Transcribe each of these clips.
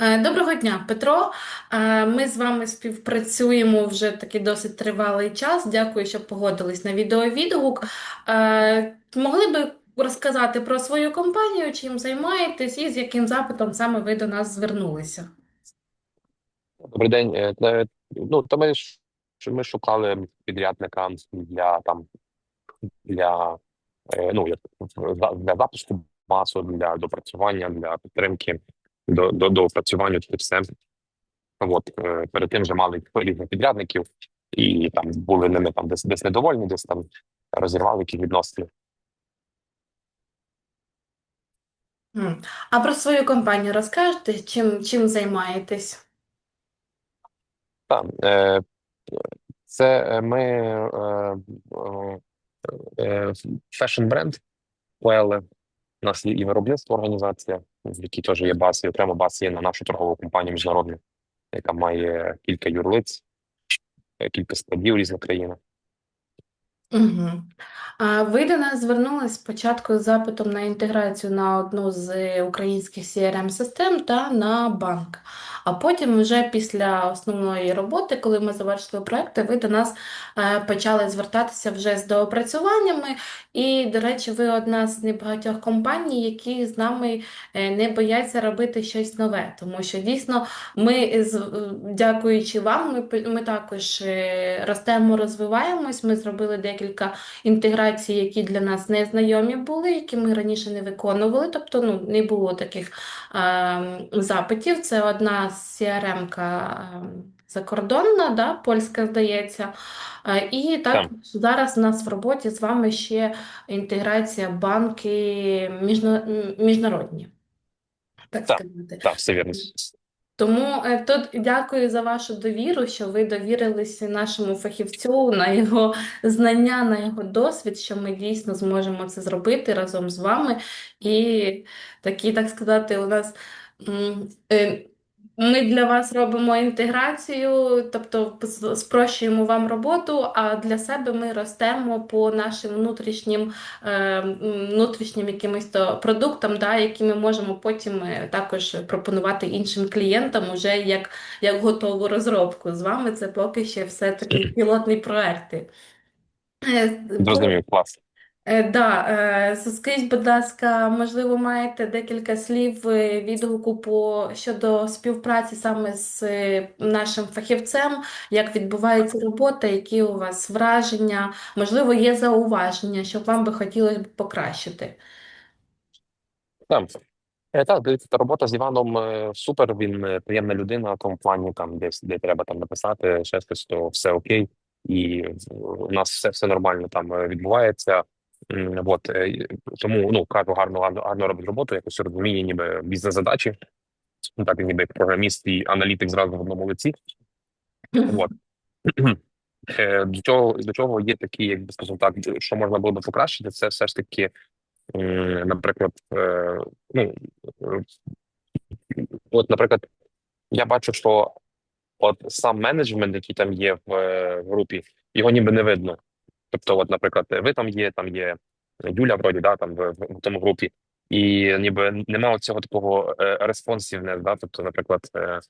Е, Доброго дня, Петро. Е, Ми з вами співпрацюємо вже такий досить тривалий час. Дякую, що погодились на відеовідгук. Е, Могли би розказати про свою компанію, чим займаєтесь і з яким запитом саме ви до нас звернулися? Добрий день. Ну, то ми ми шукали підрядника для там для ну для запуску масу, для допрацювання, для підтримки до до доопрацювання це все. От е, перед тим вже мали різних підрядників, і там були ними там десь десь недовольні, десь там розірвали якісь відносини. А про свою компанію розкажете, чим, чим займаєтесь? Так, е, це е, ми е, е, фешн бренд Пуеле. У нас є і виробництво організація, в якій теж є баз, і окремо баз є на нашу торгову компанію міжнародну, яка має кілька юрлиць, е, кілька складів різних країн. Угу. А ви до нас звернулись спочатку з запитом на інтеграцію на одну з українських CRM-систем та на банк. А потім, вже після основної роботи, коли ми завершили проекти, ви до нас е, почали звертатися вже з доопрацюваннями. І, до речі, ви одна з небагатьох компаній, які з нами е, не бояться робити щось нове, тому що дійсно ми, е, дякуючи вам, ми, ми також е, ростемо, розвиваємось. Ми зробили декілька інтеграцій, які для нас не знайомі були, які ми раніше не виконували. Тобто, ну, не було таких е, запитів. Це одна CRM-ка е, закордонна, да, польська, здається. Е, І також Так, зараз у нас в роботі з вами ще інтеграція банки міжна- міжнародні, так так, сказати. так, все вірно. Тому е, тут дякую за вашу довіру, що ви довірилися нашому фахівцю на його знання, на його досвід, що ми дійсно зможемо це зробити разом з вами. І такі, так сказати, у нас е, ми для вас робимо інтеграцію, тобто спрощуємо вам роботу, а для себе ми ростемо по нашим внутрішнім е, внутрішнім якимось то продуктам, да, які ми можемо потім е, також пропонувати іншим клієнтам уже як, як готову розробку. З вами це поки ще все таки пілотні проекти. Е, Зрозумів, клас. Е, Да, е, скажіть, будь ласка, можливо, маєте декілька слів е, відгуку по щодо співпраці саме з е, нашим фахівцем, як відбувається робота, які у вас враження, можливо, є зауваження, що вам би хотілося б покращити. Так, Е, так, дивіться, та робота з Іваном е, супер, він е, приємна людина, в тому плані, там десь де треба там написати, ще щось, то все окей, і у нас все все нормально там е, відбувається. От е, тому ну кажу, гарно гарно гарно робить роботу, якось розуміє, ніби бізнес-задачі. Ну, Так, ніби як програміст і аналітик зразу в одному лиці. От Е, до чого до чого є такі, як би скажімо так, що можна було би покращити, це все ж таки, наприклад, е, ну от, наприклад. Я бачу, що от сам менеджмент, який там є в групі, його ніби не видно. Тобто, от, наприклад, ви там є, там є Юля, вроді, да, там в, в тому групі, і ніби немає цього такого е, респонсівне, да, тобто, наприклад, е,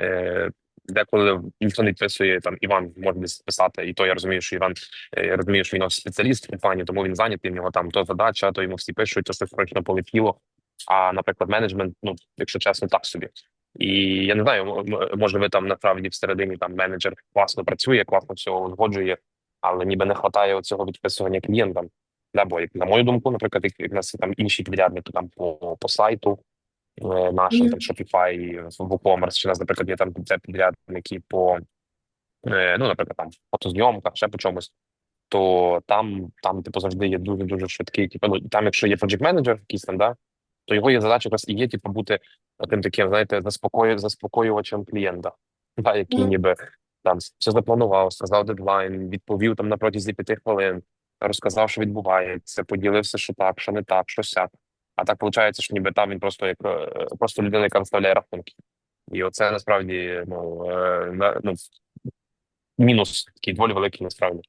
е, деколи ніхто не підписує, там Іван може десь писати, і то я розумію, що Іван е, я розумію, що він спеціаліст в компанії, тому він зайнятий, в нього там то задача, то йому всі пишуть, то щось срочно полетіло. А, наприклад, менеджмент, ну, якщо чесно, так собі. І я не знаю, може, ви там насправді всередині там менеджер класно працює, класно всього узгоджує, але ніби не вистачає цього відписування клієнтам. Да, бо як на мою думку, наприклад, як нас є там інші підрядники там по, по сайту е, нашим, там Shopify, WooCommerce, чи у нас, наприклад, є там підрядники по е, ну, наприклад, там фотозйомках, ще по чомусь. То там, там, типу, завжди є дуже дуже швидкий. Типу, ну там, якщо є project менеджер якийсь там, да, то його є задача якраз і є, типу, бути тим таким, знаєте, заспокою, заспокоювачем клієнта, да, який ніби там все запланував, сказав дедлайн, відповів там на протязі п'яти хвилин, розказав, що відбувається, поділився, що так, що не так, що сяк. А так виходить, що ніби там він просто як е, просто людина, яка виставляє рахунки. І оце насправді ну, е, на- ну мінус такий доволі великий насправді.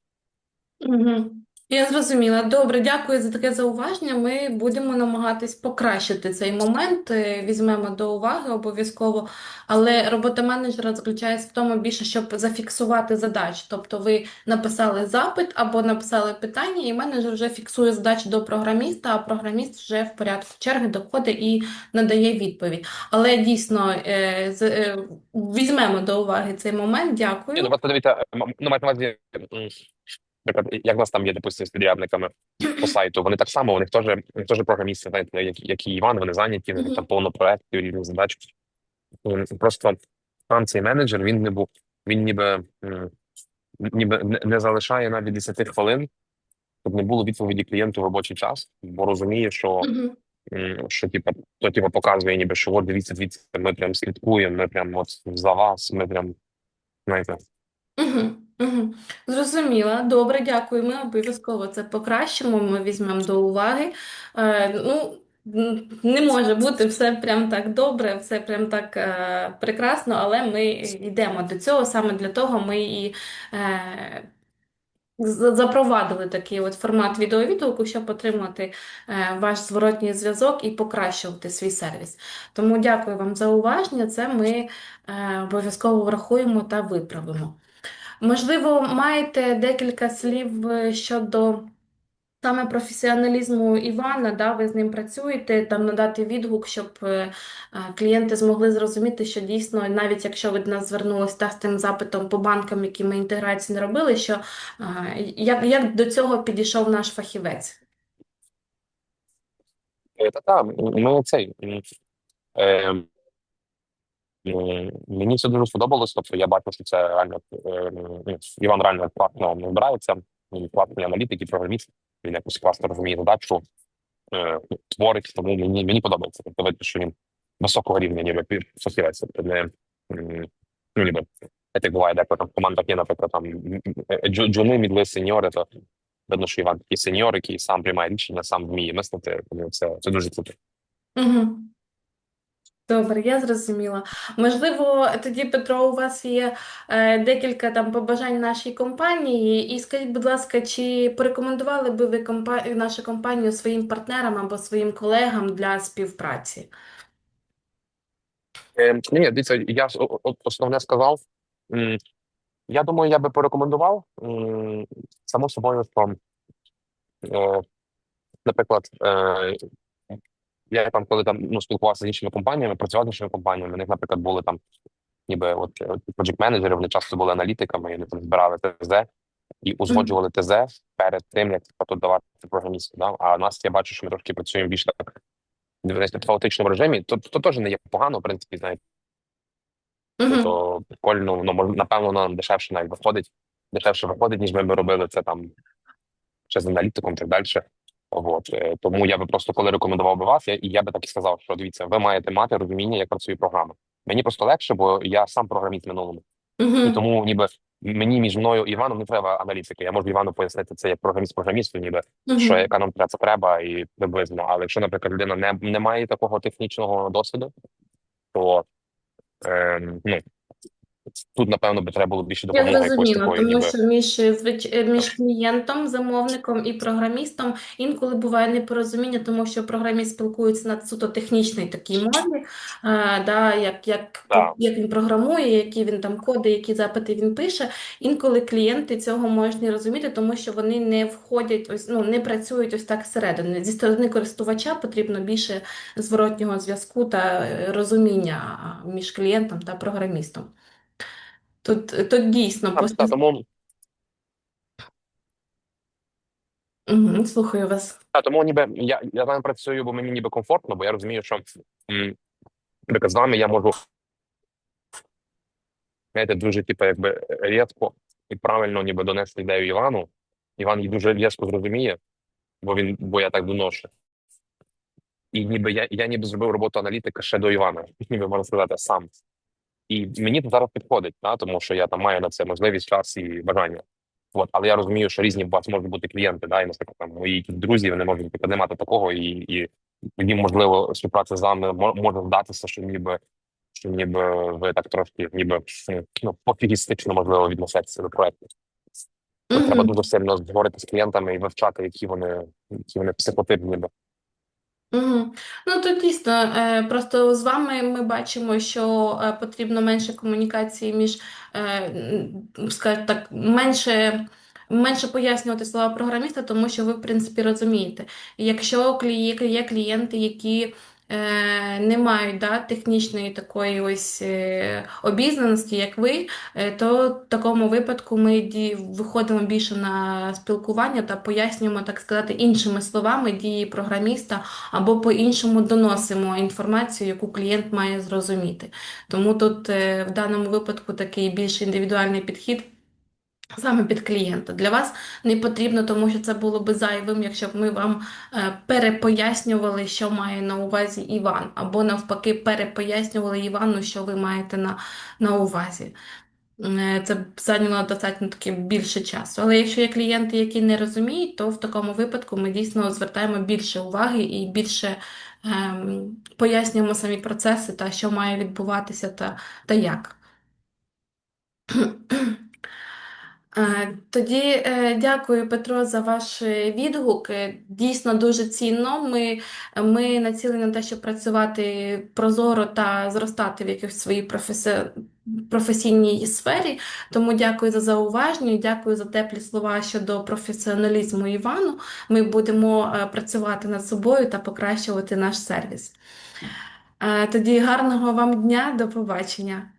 Мгм. Я зрозуміла. Добре, дякую за таке зауваження. Ми будемо намагатись покращити цей момент, е, візьмемо до уваги обов'язково. Але робота менеджера заключається в тому більше, щоб зафіксувати задачі. Тобто ви написали запит або написали питання, і менеджер вже фіксує задачі до програміста, а програміст вже в порядку черги доходить і надає відповідь. Але дійсно е, з- е, візьмемо до уваги цей момент. Дякую. ну наприклад, як в нас там є, допустимо, з підрядниками по сайту, вони так само, у них теж, теж програмісти, знаєте, як, як і Іван, вони зайняті, них там повно проєктів, різних задач. Просто сам цей менеджер, він не був, він ніби, ніби не, залишає навіть 10 хвилин, щоб не було відповіді клієнту в робочий час, бо розуміє, що, що типа, то типа показує, ніби, що от дивіться, дивіться, ми прям слідкуємо, ми прям от за вас, ми прям, знаєте. Угу, Зрозуміла. Добре, дякую. Ми обов'язково це покращимо. Ми візьмемо до уваги. Е, ну, не може бути все прям так добре, все прям так е, прекрасно, але ми йдемо до цього. Саме для того ми і е, запровадили такий от формат відеовідгуку, щоб отримати е, ваш зворотній зв'язок і покращувати свій сервіс. Тому дякую вам за уваження. Це ми е, обов'язково врахуємо та виправимо. Можливо, маєте декілька слів е, щодо саме професіоналізму Івана, да, ви з ним працюєте, там надати відгук, щоб е, е, клієнти змогли зрозуміти, що дійсно, навіть якщо ви до нас звернулись та з тим запитом по банкам, які ми інтеграції не робили, що як, як до цього підійшов наш фахівець? Е, Та та ми цей. Е, мені це дуже сподобалось. Тобто я бачу, що це реально е, ну, Іван реально класно. Він класний аналітик і програміст. Він якось класно розуміє задачу, е, творить. Тому мені мені подобається. Тобто видно, що він високого рівня, ніби фахівець. Тобто не ну ніби. Як буває, деколи там в командах є, наприклад, там е, джу- джуни, мідли, сеньори, то видно, що Іван такий сеньор, який сам приймає рішення, сам вміє мислити. Тому це, це дуже круто. Угу. Добре, я зрозуміла. Можливо, тоді, Петро, у вас є е, декілька там побажань нашій компанії. І скажіть, будь ласка, чи порекомендували би ви компа нашу компанію своїм партнерам або своїм колегам для співпраці? Е, ні, дивіться, я основне сказав. Я думаю, я би порекомендував. Само собою, що, е, наприклад, е, я там, коли там ну, спілкувався з іншими компаніями, працював з іншими компаніями, у них, наприклад, були там ніби от проджект менеджери, вони часто були аналітиками, і вони там збирали ТЗ і узгоджували ТЗ перед тим, як типу, давати програмісту. Да? А у нас я бачу, що ми трошки працюємо більш так в хаотичному режимі. То, то теж не є погано, в принципі, знаєте. То прикольно, ну напевно, нам дешевше навіть виходить, дешевше виходить, ніж ми б робили це там ще з аналітиком і так далі. От е, тому я би просто коли рекомендував би вас, я і я би так і сказав, що дивіться, ви маєте мати розуміння, як працює програма. Мені просто легше, бо я сам програміст минулому, і тому ніби мені між мною і Іваном не треба аналітики. Я можу Івану пояснити це як програміст програмісту, ніби що яка нам це треба, і приблизно. Але якщо, наприклад, людина не, не має такого технічного досвіду, то е, ну тут напевно би треба було більше Я допомоги якоюсь зрозуміла, тому ніби що між, звич... е, між клієнтом, замовником і програмістом інколи буває непорозуміння, тому що програміст спілкується на суто технічній такій мові, е, да, як, як, да. як він програмує, які він там коди, які запити він пише. Інколи клієнти цього можуть не розуміти, тому що вони не входять, ось, ну, не працюють ось так зсередини. Зі сторони користувача потрібно більше зворотнього зв'язку та е, розуміння а, між клієнтом та програмістом. Тут, тут дійсно та, тому, Угу, слухаю вас. та, тому ніби я, я там працюю, бо мені ніби комфортно, бо я розумію, що наприклад, з вами я можу знаєте, дуже типу, якби рідко і правильно ніби донести ідею Івану. Іван її дуже різко зрозуміє, бо він бо я так доношу. І ніби я, я ніби зробив роботу аналітика ще до Івана, ніби можна сказати, сам. І мені це зараз підходить, да, тому що я там маю на це можливість, час і бажання. От, але я розумію, що різні у вас можуть бути клієнти, да, і, наприклад, там мої якісь друзі, вони можуть типу, не мати такого, і, і тоді, можливо, співпраця з вами мо- може здатися, що ніби, що ніби ви так трошки ніби ну, пофігістично можливо відноситеся до проекту. Тут треба Угу. дуже сильно говорити з клієнтами і вивчати, які вони, які вони психотипні. да. Угу. Ну то дійсно, е, просто з вами ми бачимо, що е, потрібно менше комунікації між, е, скажімо так, менше, менше пояснювати слова програміста, тому що ви, в принципі, розумієте. Якщо клі- є клієнти, які е, не мають да, технічної такої ось е, обізнаності, як ви, е, то в такому випадку ми ді- виходимо більше на спілкування та пояснюємо, так сказати, іншими словами дії програміста або по-іншому доносимо інформацію, яку клієнт має зрозуміти. Тому тут в даному випадку такий більш індивідуальний підхід. Саме під клієнта. Для вас не потрібно, тому що це було би зайвим, якщо б ми вам е, перепояснювали, що має на увазі Іван, або навпаки, перепояснювали Івану, що ви маєте на, на увазі. Е, Це зайняло достатньо таки більше часу. Але якщо є клієнти, які не розуміють, то в такому випадку ми дійсно звертаємо більше уваги і більше ем, пояснюємо самі процеси та що має відбуватися та, та як. Тоді е, дякую, Петро, за ваш е, відгук. Е, Дійсно дуже цінно. Ми, ми націлені на те, щоб працювати прозоро та зростати в якійсь своїй професі... професійній сфері. Тому дякую за зауваження, дякую за теплі слова щодо професіоналізму Івану. Ми будемо е, працювати над собою та покращувати наш сервіс. Е, Тоді гарного вам дня, до побачення.